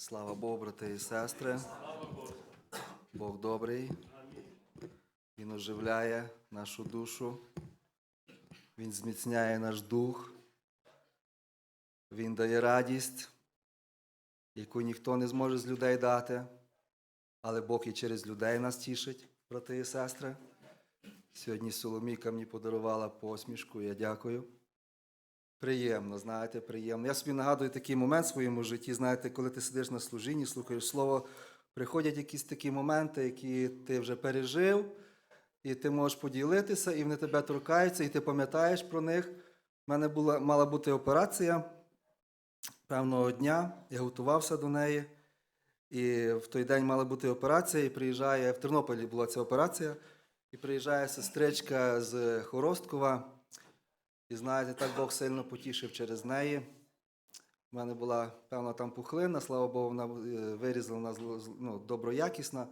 Слава Богу, брати і сестри. Бог добрий. Він оживляє нашу душу. Він зміцняє наш дух. Він дає радість, яку ніхто не зможе з людей дати. Але Бог і через людей нас тішить, брати і сестри. Сьогодні Соломійка мені подарувала посмішку, я дякую. Приємно, знаєте, приємно. Я собі нагадую такий момент в своєму житті, знаєте, коли ти сидиш на служінні, слухаєш слово, приходять якісь такі моменти, які ти вже пережив, і ти можеш поділитися, і вони тебе торкаються, і ти пам'ятаєш про них. У мене була, мала бути операція певного дня, я готувався до неї. І в той день мала бути операція, і приїжджає в Тернополі була ця операція, і приїжджає сестричка з Хоросткова. І знаєте, так Бог сильно потішив через неї. У мене була певна там пухлина, слава Богу, вона е, вирізана ну, доброякісна,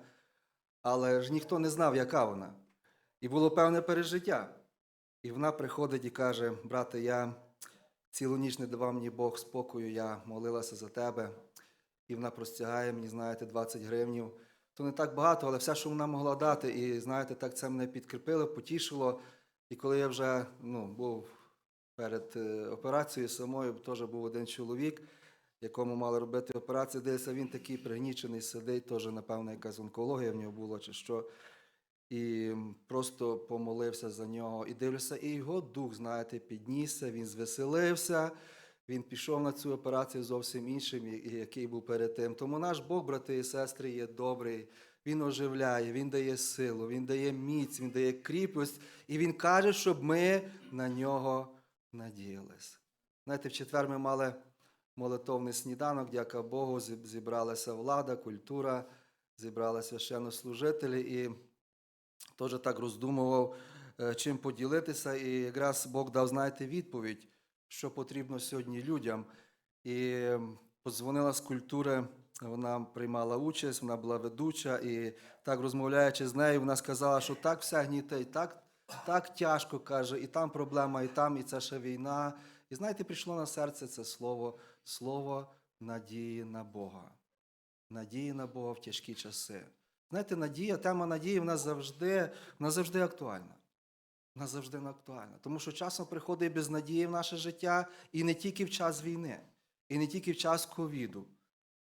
але ж ніхто не знав, яка вона. І було певне пережиття. І вона приходить і каже: брате, я цілу ніч не давав мені Бог спокою, я молилася за тебе. І вона простягає мені, знаєте, 20 гривнів. То не так багато, але все, що вона могла дати. І знаєте, так це мене підкріпило, потішило. І коли я вже ну, був перед е, операцією самою, теж був один чоловік, якому мали робити операцію, дивився, він такий пригнічений сидить, теж, напевно, якась онкологія в нього була чи що. І просто помолився за нього. І дивлюся, і його дух, знаєте, піднісся, він звеселився, він пішов на цю операцію зовсім іншим, який був перед тим. Тому наш Бог, брати і сестри, є добрий. Він оживляє, Він дає силу, Він дає міць, Він дає кріпость, і Він каже, щоб ми на нього надіялись. Знаєте, в четвер ми мали молитовний сніданок, дяка Богу, зібралася влада, культура, зібралися священнослужителі, і теж так роздумував, е, чим поділитися. І якраз Бог дав, знаєте, відповідь, що потрібно сьогодні людям. І подзвонила з культури, вона приймала участь, вона була ведуча, і так розмовляючи з нею, вона сказала, що так все гніте, і так, так тяжко каже, і там проблема, і там, і це ще війна. І знаєте, прийшло на серце це слово, слово надії на Бога. Надії на Бога в тяжкі часи. Знаєте, надія, тема надії вона завжди, вона завжди актуальна. Вона завжди актуальна. Тому що часом приходить безнадії в наше життя і не тільки в час війни, і не тільки в час ковіду.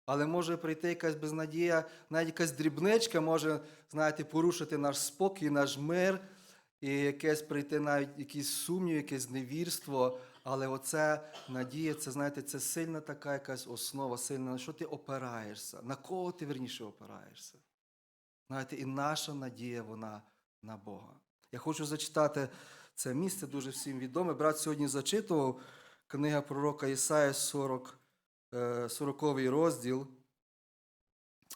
Але може прийти якась безнадія, навіть якась дрібничка може, знаєте, порушити наш спокій, наш мир, і якесь прийти навіть якийсь сумнів, якесь невірство. Але оце надія, це знаєте, це сильна така якась основа, сильна, на що ти опираєшся, на кого ти верніше опираєшся. Знаєте, і наша надія, вона на Бога. Я хочу зачитати це місце, дуже всім відоме. Брат сьогодні зачитував книга пророка Ісая, 40, е, 40 розділ.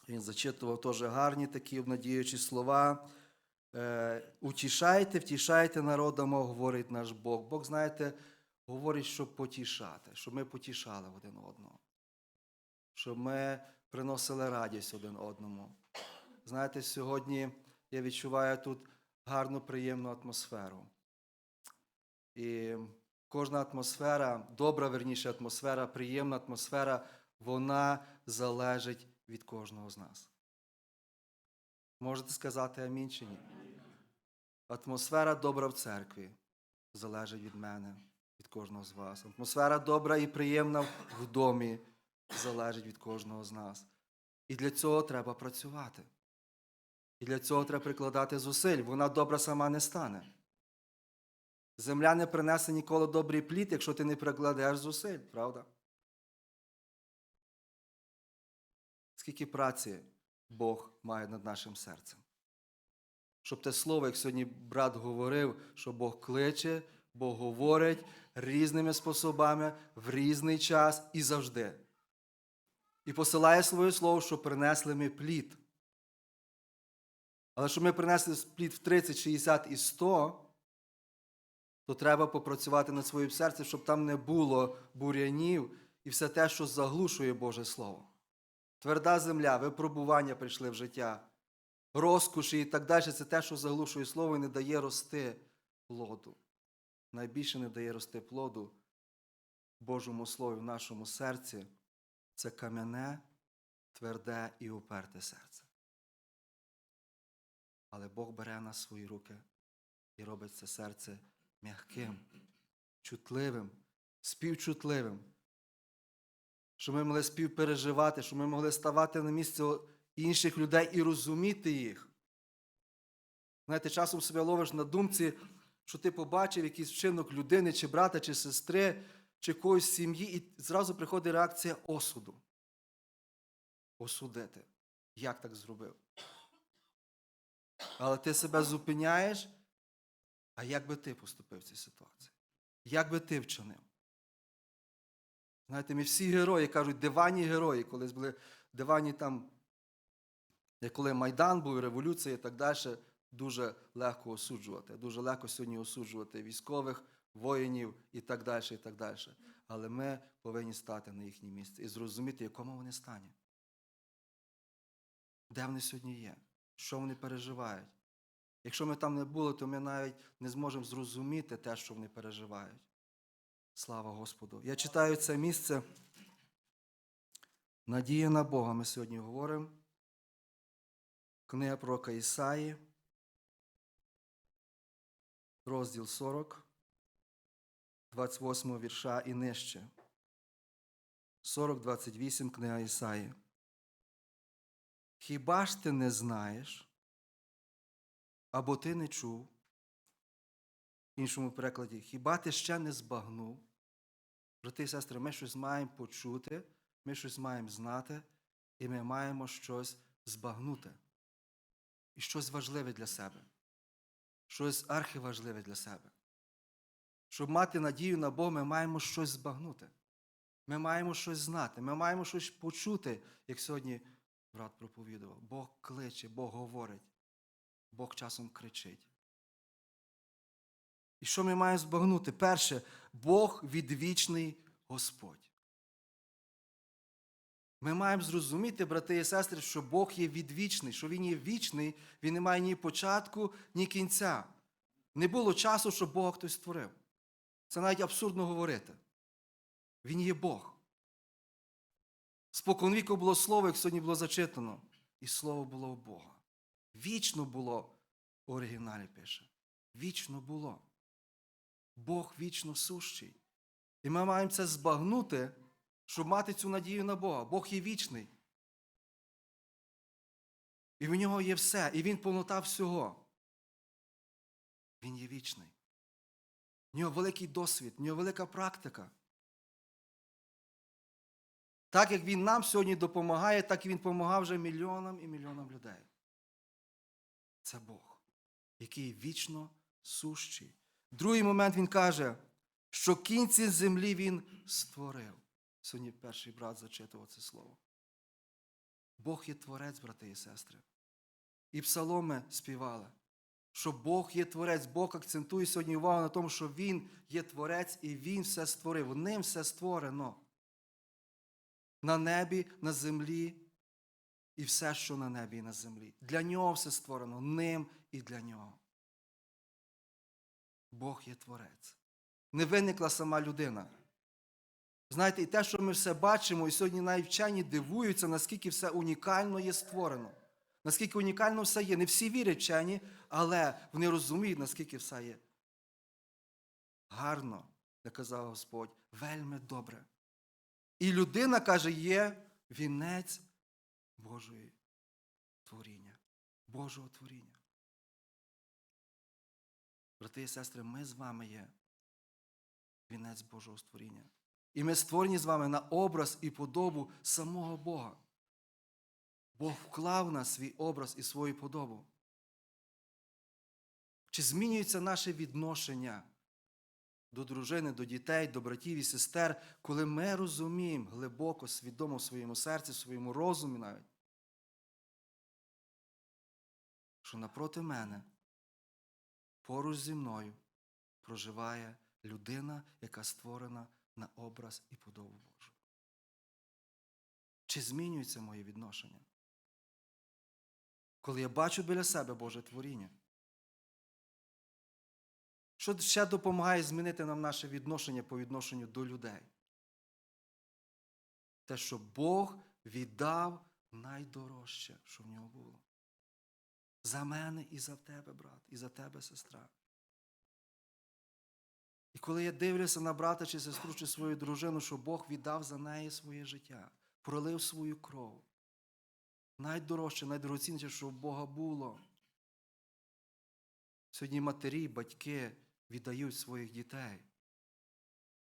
Він зачитував теж гарні такі обнадіючі слова. Е, Утішайте, втішайте народа мого, говорить наш Бог. Бог, знаєте, говорить, щоб потішати, щоб ми потішали один одного, щоб ми приносили радість один одному. Знаєте, сьогодні я відчуваю тут гарну, приємну атмосферу. І кожна атмосфера, добра, верніше атмосфера, приємна атмосфера, вона залежить від кожного з нас. Можете сказати амінь чи ні? Атмосфера добра в церкві залежить від мене, від кожного з вас. Атмосфера добра і приємна в домі залежить від кожного з нас. І для цього треба працювати. І для цього треба прикладати зусиль. Вона добра сама не стане. Земля не принесе ніколи добрий плід, якщо ти не прикладеш зусиль, правда? Скільки праці Бог має над нашим серцем? Щоб те слово, як сьогодні брат говорив, що Бог кличе, Бог говорить різними способами, в різний час і завжди. І посилає своє слово, щоб принесли ми плід. Але щоб ми принесли плід в 30, 60 і 100, то треба попрацювати над своїм серцем, щоб там не було бур'янів і все те, що заглушує Боже Слово. Тверда земля, випробування прийшли в життя, розкоші і так далі це те, що заглушує слово і не дає рости плоду. Найбільше не дає рости плоду Божому Слові в нашому серці це кам'яне тверде і уперте серце. Але Бог бере нас свої руки і робить це серце м'яким, чутливим, співчутливим. Щоб ми могли співпереживати, щоб ми могли ставати на місце інших людей і розуміти їх. Знаєте, часом себе ловиш на думці, що ти побачив якийсь вчинок людини, чи брата, чи сестри, чи когось сім'ї, і зразу приходить реакція осуду. Осудити. Як так зробив? Але ти себе зупиняєш, а як би ти поступив в цій ситуації? Як би ти вчинив? Знаєте, ми всі герої кажуть, диванні герої, колись були диванні там, як коли Майдан був, революція і так далі, дуже легко осуджувати. Дуже легко сьогодні осуджувати військових, воїнів і так далі, і так далі. Але ми повинні стати на їхнє місце і зрозуміти, якому вони стані. Де вони сьогодні є? Що вони переживають? Якщо ми там не були, то ми навіть не зможемо зрозуміти те, що вони переживають. Слава Господу. Я читаю це місце. Надія на Бога. Ми сьогодні говоримо. Книга пророка Ісаї, розділ 40, 28 вірша і нижче. 40-28 книга Ісаї. Хіба ж ти не знаєш, або ти не чув? В іншому перекладі, хіба ти ще не збагнув? Брати і сестри, ми щось маємо почути, ми щось маємо знати, і ми маємо щось збагнути. І щось важливе для себе, щось архиважливе для себе. Щоб мати надію на Бога, ми маємо щось збагнути. Ми маємо щось знати, ми маємо щось почути, як сьогодні брат проповідував. Бог кличе, Бог говорить, Бог часом кричить. І що ми маємо збагнути? Перше, Бог відвічний Господь. Ми маємо зрозуміти, брати і сестри, що Бог є відвічний, що Він є вічний, Він не має ні початку, ні кінця. Не було часу, щоб Бога хтось створив. Це навіть абсурдно говорити. Він є Бог. Споконвіку було слово, як сьогодні було зачитано, і слово було у Бога. Вічно було, в оригіналі пише. Вічно було. Бог вічно сущий. І ми маємо це збагнути, щоб мати цю надію на Бога. Бог є вічний. І в нього є все, і Він повнота всього. Він є вічний. В нього великий досвід, в нього велика практика. Так як Він нам сьогодні допомагає, так і Він допомагав вже мільйонам і мільйонам людей. Це Бог, який вічно сущий. Другий момент він каже, що кінці землі він створив. Сьогодні перший брат зачитував це слово. Бог є творець, брати і сестри. І псаломи співали, що Бог є творець. Бог акцентує сьогодні увагу на тому, що Він є творець і Він все створив. Ним все створено. На небі, на землі і все, що на небі і на землі. Для нього все створено, ним і для нього. Бог є творець. Не виникла сама людина. Знаєте, і те, що ми все бачимо, і сьогодні навіть вчені дивуються, наскільки все унікально є створено. Наскільки унікально все є. Не всі вірять вчені, але вони розуміють, наскільки все є. Гарно, як казав Господь, вельми добре. І людина каже, є вінець Божої творіння, Божого творіння. Брати і сестри, ми з вами є вінець Божого створіння. І ми створені з вами на образ і подобу самого Бога. Бог вклав в нас свій образ і свою подобу. Чи змінюється наше відношення до дружини, до дітей, до братів і сестер, коли ми розуміємо глибоко, свідомо в своєму серці, в своєму розумі навіть, що напроти мене поруч зі мною проживає людина, яка створена на образ і подобу Божу. Чи змінюється моє відношення? Коли я бачу біля себе Боже творіння? Що ще допомагає змінити нам наше відношення по відношенню до людей? Те, що Бог віддав найдорожче, що в нього було. За мене і за тебе, брат, і за тебе, сестра. І коли я дивлюся на брата чи сестру, чи свою дружину, що Бог віддав за неї своє життя, пролив свою кров. Найдорожче, найдорогоцінніше, що в Бога було. Сьогодні матері, батьки віддають своїх дітей,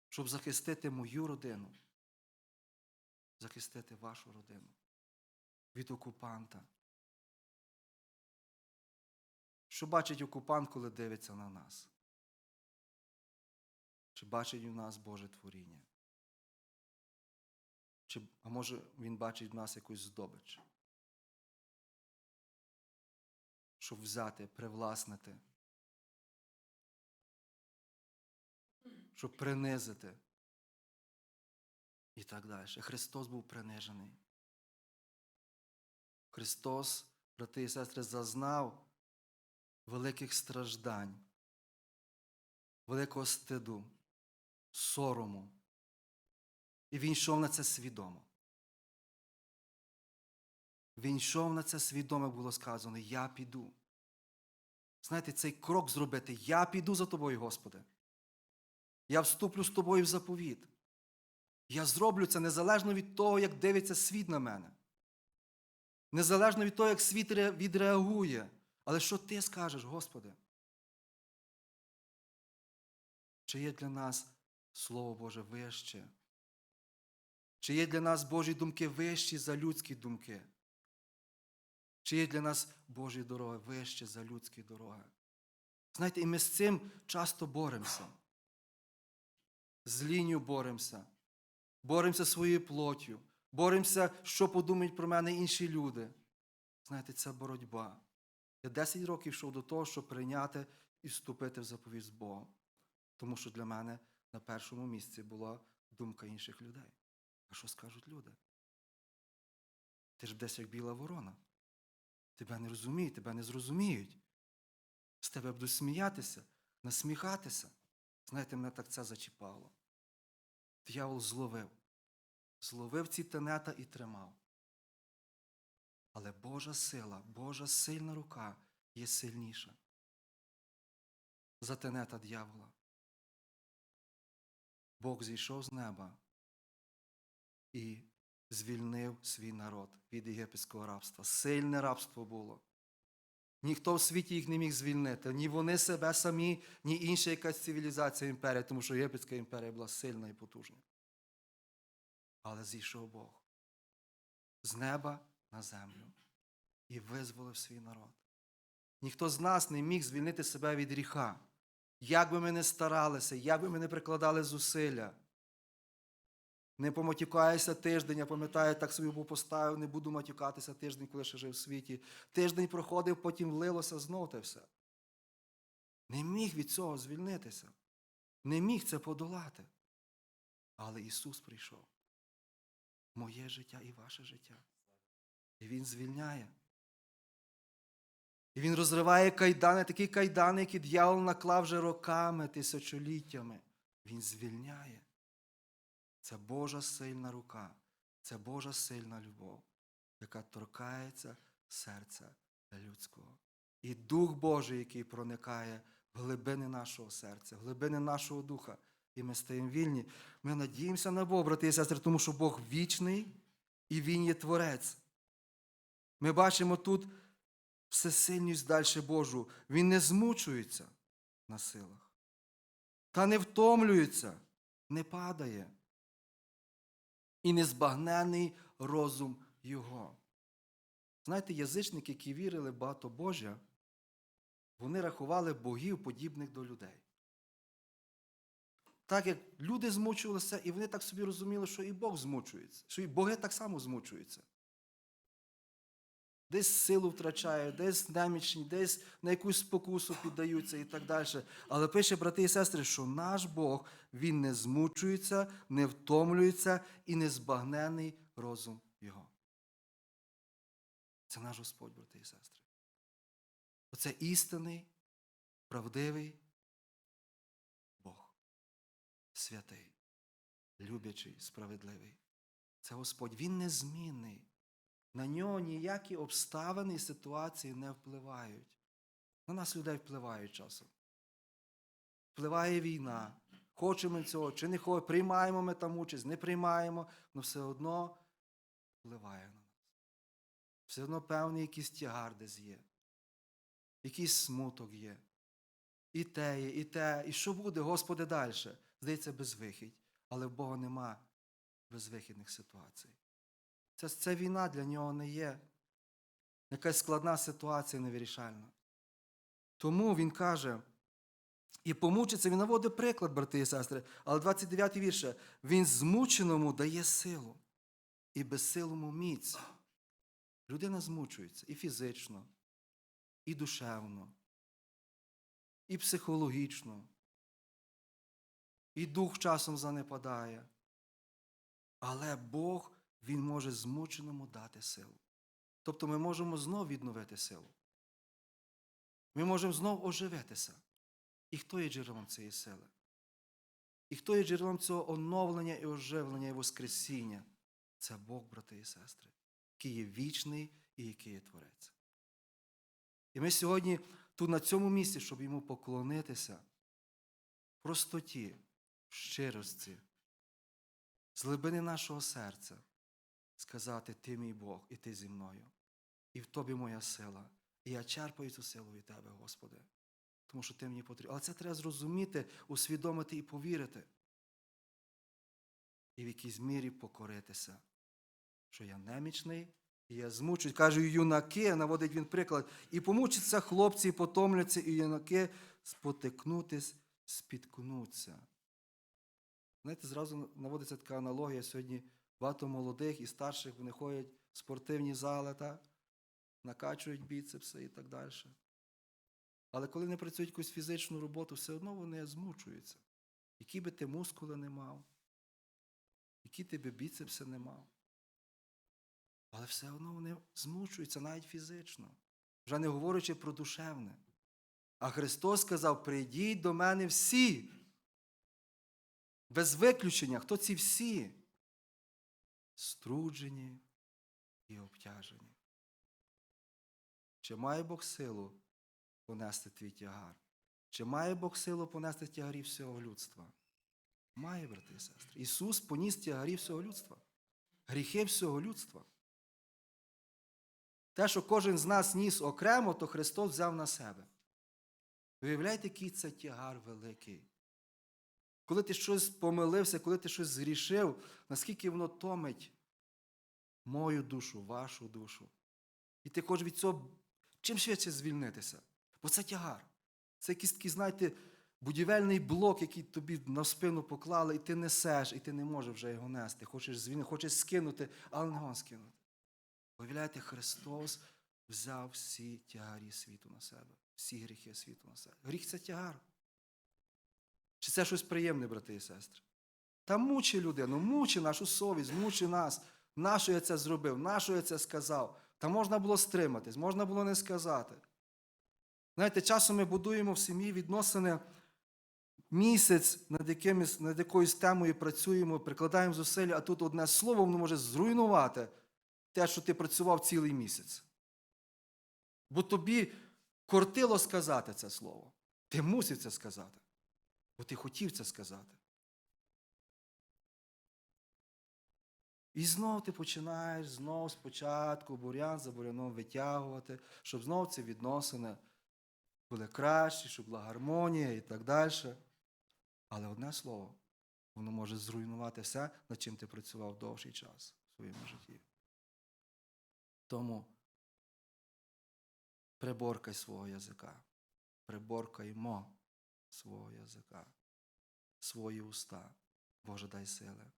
щоб захистити мою родину, захистити вашу родину від окупанта. Що бачить окупант, коли дивиться на нас? Чи бачить у нас Боже творіння? Чи, а може він бачить в нас якусь здобич? Щоб взяти, привласнити, щоб принизити і так далі. Христос був принижений. Христос, брати і сестри, зазнав великих страждань, великого стиду, сорому. І він йшов на це свідомо. Він йшов на це свідомо, було сказано, я піду. Знаєте, цей крок зробити, я піду за тобою, Господи. Я вступлю з тобою в заповіт. Я зроблю це незалежно від того, як дивиться світ на мене. Незалежно від того, як світ відреагує. Але що ти скажеш, Господи? Чи є для нас Слово Боже вище? Чи є для нас Божі думки вищі за людські думки? Чи є для нас Божі дороги вище за людські дороги? Знаєте, і ми з цим часто боремося. З лінію боремося. Боремося своєю плоттю. Боремося, що подумають про мене інші люди. Знаєте, це боротьба. Я 10 років йшов до того, щоб прийняти і вступити в заповідь з Богом. Тому що для мене на першому місці була думка інших людей. А що скажуть люди? Ти ж десь як біла ворона. Тебе не розуміють, тебе не зрозуміють. З тебе будуть сміятися, насміхатися. Знаєте, мене так це зачіпало. Д'явол зловив. Зловив ці тенета і тримав. Але Божа сила, Божа сильна рука є сильніша за тенета дьявола. Бог зійшов з неба і звільнив свій народ від єгипетського рабства. Сильне рабство було. Ніхто в світі їх не міг звільнити, ні вони себе самі, ні інша якась цивілізація імперія, тому що Єгипетська імперія була сильна і потужна. Але зійшов Бог з неба на землю і визволив свій народ. Ніхто з нас не міг звільнити себе від гріха. Як би ми не старалися, як би ми не прикладали зусилля. Не поматюкаюся тиждень, я пам'ятаю, так собі був поставив, не буду матюкатися тиждень, коли ще жив в світі. Тиждень проходив, потім влилося знов те все. Не міг від цього звільнитися. Не міг це подолати. Але Ісус прийшов. Моє життя і ваше життя. І Він звільняє. І він розриває кайдани, такі кайдани, які дьявол наклав вже роками, тисячоліттями. Він звільняє. Це Божа сильна рука, це Божа сильна любов, яка торкається серця людського. І Дух Божий, який проникає в глибини нашого серця, в глибини нашого духа. І ми стаємо вільні. Ми надіємося на Бога, брати і сестри, тому що Бог вічний і Він є Творець. Ми бачимо тут всесильність далі Божу. Він не змучується на силах. Та не втомлюється, не падає. І незбагнений розум Його. Знаєте, язичники, які вірили багато Божя, вони рахували богів, подібних до людей. Так як люди змучувалися, і вони так собі розуміли, що і Бог змучується, що і боги так само змучуються. Десь силу втрачають, десь немічні, десь на якусь спокусу піддаються і так далі. Але пише, брати і сестри, що наш Бог, Він не змучується, не втомлюється і не збагнений розум Його. Це наш Господь, брати і сестри. Оце істинний, правдивий Бог. Святий, любячий, справедливий. Це Господь. Він незмінний. На нього ніякі обставини і ситуації не впливають. На нас людей впливають часом. Впливає війна. Хочемо цього чи не хочемо, приймаємо ми там участь, не приймаємо, але все одно впливає на нас. Все одно певний якийсь тягар десь є, якийсь смуток є. І те є, і те, і що буде, Господи, далі? Здається, безвихідь. Але в Бога нема безвихідних ситуацій. Це, це війна для нього не є. Якась складна ситуація невирішальна. Тому він каже, і помучиться, він наводить приклад, брати і сестри, але 29 вірше, він змученому дає силу і безсилому міць. Людина змучується і фізично, і душевно, і психологічно, і дух часом занепадає. Але Бог, Він може змученому дати силу. Тобто ми можемо знов відновити силу. Ми можемо знов оживитися. І хто є джерелом цієї сили? І хто є джерелом цього оновлення і оживлення і воскресіння? Це Бог, брати і сестри, який є вічний і який є творець. І ми сьогодні тут на цьому місці, щоб йому поклонитися в простоті, в щирості, з глибини нашого серця, сказати Ти мій Бог, і ти зі мною, і в тобі моя сила. І я черпаю цю силу від Тебе, Господи, тому що Ти мені потрібен. Але це треба зрозуміти, усвідомити і повірити. І в якійсь мірі покоритися, що я немічний, і я змучусь. Кажу, юнаки, наводить він приклад, і помучаться хлопці, і потомляться, і юнаки спотикнутись, спіткнуться. Знаєте, зразу наводиться така аналогія. Сьогодні багато молодих і старших вони ходять в спортивні зали, та, накачують біцепси і так далі. Але коли вони працюють якусь фізичну роботу, все одно вони змучуються. Які би ти мускули не мав, які ти би біцепси не мав. Але все одно вони змучуються навіть фізично, вже не говорячи про душевне. А Христос сказав: прийдіть до мене всі. Без виключення, хто ці всі? Струджені і обтяжені. Чи має Бог силу понести твій тягар? Чи має Бог силу понести тягарі всього людства? Має, брати і сестри. Ісус поніс тягарі всього людства, гріхи всього людства. Те, що кожен з нас ніс окремо, то Христос взяв на себе. Виявляєте, який це тягар великий. Коли ти щось помилився, коли ти щось згрішив, наскільки воно томить мою душу, вашу душу. І ти хочеш від цього чим швидше звільнитися. Бо це тягар. Це якийсь такий, знаєте, будівельний блок, який тобі на спину поклали, і ти несеш, і ти не можеш вже його нести. Хочеш звільнити, хочеш скинути, але не можеш скинути. Виявляєте, Христос взяв всі тягарі світу на себе, всі гріхи світу на себе. Гріх це тягар. Чи це щось приємне, брати і сестри? Та мучи людину, мучи нашу совість, мучи нас. Нащо я це зробив? Нащо я це сказав? Та можна було стриматись, можна було не сказати. Знаєте, часом ми будуємо в сім'ї відносини місяць, над, якимось, над якоюсь темою працюємо, прикладаємо зусилля, а тут одне слово воно може зруйнувати те, що ти працював цілий місяць. Бо тобі кортило сказати це слово. Ти мусив це сказати. Бо ти хотів це сказати. І знов ти починаєш знов спочатку бурян за буряном витягувати, щоб знов ці відносини були кращі, щоб була гармонія і так далі. Але одне слово, воно може зруйнувати все, над чим ти працював довший час в своєму житті. Тому приборкай свого язика, приборкаймо свого язика, свої уста. Боже, дай сили.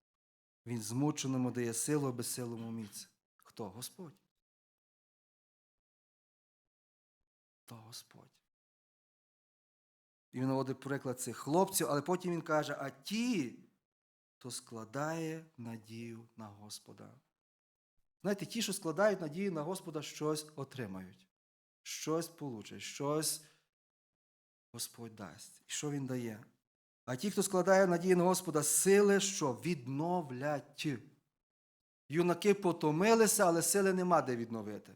Він змученому дає силу, безсилому міць. Хто? Господь. То Господь. І він наводить приклад цих хлопців, але потім він каже, а ті, хто складає надію на Господа. Знаєте, ті, що складають надію на Господа, щось отримають, щось получать, щось Господь дасть. І що Він дає? А ті, хто складає надію на Господа, сили, що відновлять. Юнаки потомилися, але сили нема де відновити.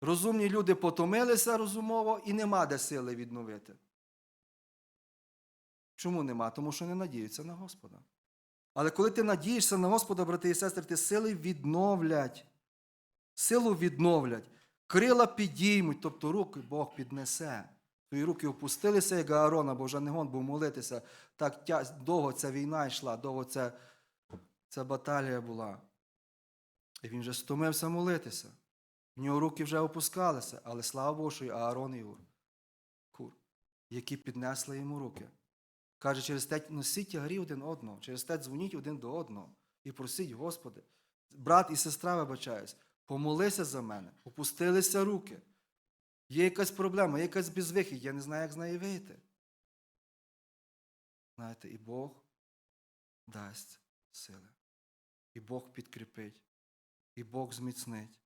Розумні люди потомилися розумово і нема де сили відновити. Чому нема? Тому що не надіються на Господа. Але коли ти надієшся на Господа, брати і сестри, ти сили відновлять. Силу відновлять. Крила підіймуть, тобто руки Бог піднесе. Твої руки опустилися, як Аарона, бо вже не гон був молитися. Так тя... довго ця війна йшла, довго ця, ця баталія була. І він вже стомився молитися. В нього руки вже опускалися, але слава Богу, що і Аарон і Ур, Кур, які піднесли йому руки. Каже, через те носіть тягарі один одного, через те дзвоніть один до одного і просіть, Господи, брат і сестра, вибачаюсь, помолися за мене, опустилися руки. Є якась проблема, є якась безвихідь, я не знаю, як з неї вийти. Знаєте, і Бог дасть сили. І Бог підкріпить, і Бог зміцнить.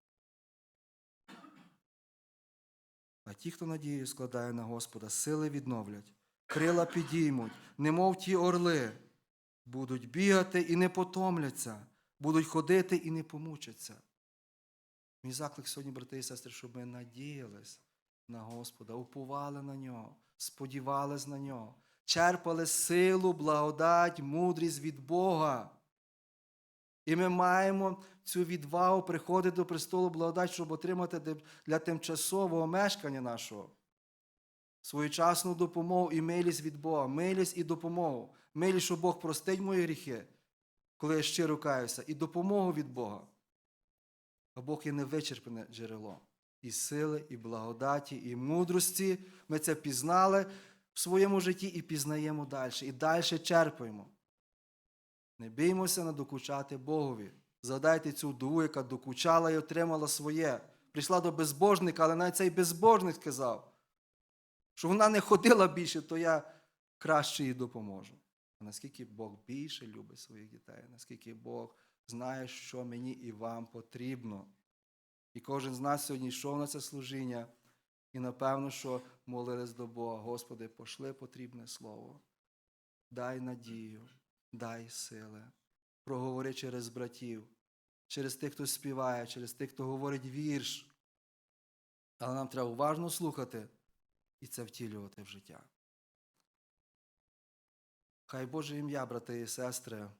А ті, хто надію складає на Господа, сили відновлять, крила підіймуть, немов ті орли, будуть бігати і не потомляться, будуть ходити і не помучаться. Мій заклик сьогодні, брати і сестри, щоб ми надіялись на Господа, уповали на нього, сподівались на нього, черпали силу, благодать, мудрість від Бога. І ми маємо цю відвагу приходити до престолу благодать, щоб отримати для тимчасового мешкання нашого своєчасну допомогу і милість від Бога, милість і допомогу. Милість, що Бог простить мої гріхи, коли я щиро каюся, і допомогу від Бога. А Бог є невичерпне джерело і сили, і благодаті, і мудрості. Ми це пізнали в своєму житті і пізнаємо далі. І далі черпаємо. Не біймося надокучати Богові. Згадайте цю вдову, яка докучала і отримала своє. Прийшла до безбожника, але навіть цей безбожник сказав, що вона не ходила більше, то я краще їй допоможу. А наскільки Бог більше любить своїх дітей, наскільки Бог знає, що мені і вам потрібно. І кожен з нас сьогодні йшов на це служіння, і напевно, що молились до Бога, Господи, пошли потрібне слово. Дай надію, дай сили. Проговори через братів, через тих, хто співає, через тих, хто говорить вірш. Але нам треба уважно слухати і це втілювати в життя. Хай Боже ім'я, брати і сестри,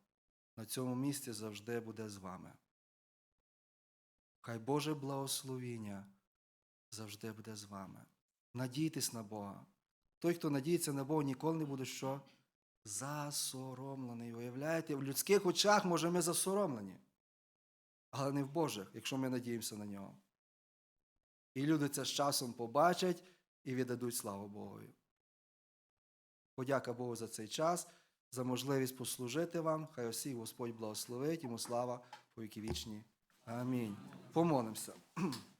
на цьому місці завжди буде з вами. Хай Боже благословіння завжди буде з вами. Надійтесь на Бога. Той, хто надіється на Бога, ніколи не буде що? Засоромлений. Уявляєте, в людських очах, може, ми засоромлені, але не в Божих, якщо ми надіємося на нього. І люди це з часом побачать і віддадуть славу Богові. Подяка Богу за цей час, за можливість послужити вам. Хай усіх Господь благословить, йому слава по віки вічні. Амінь. Помолимося.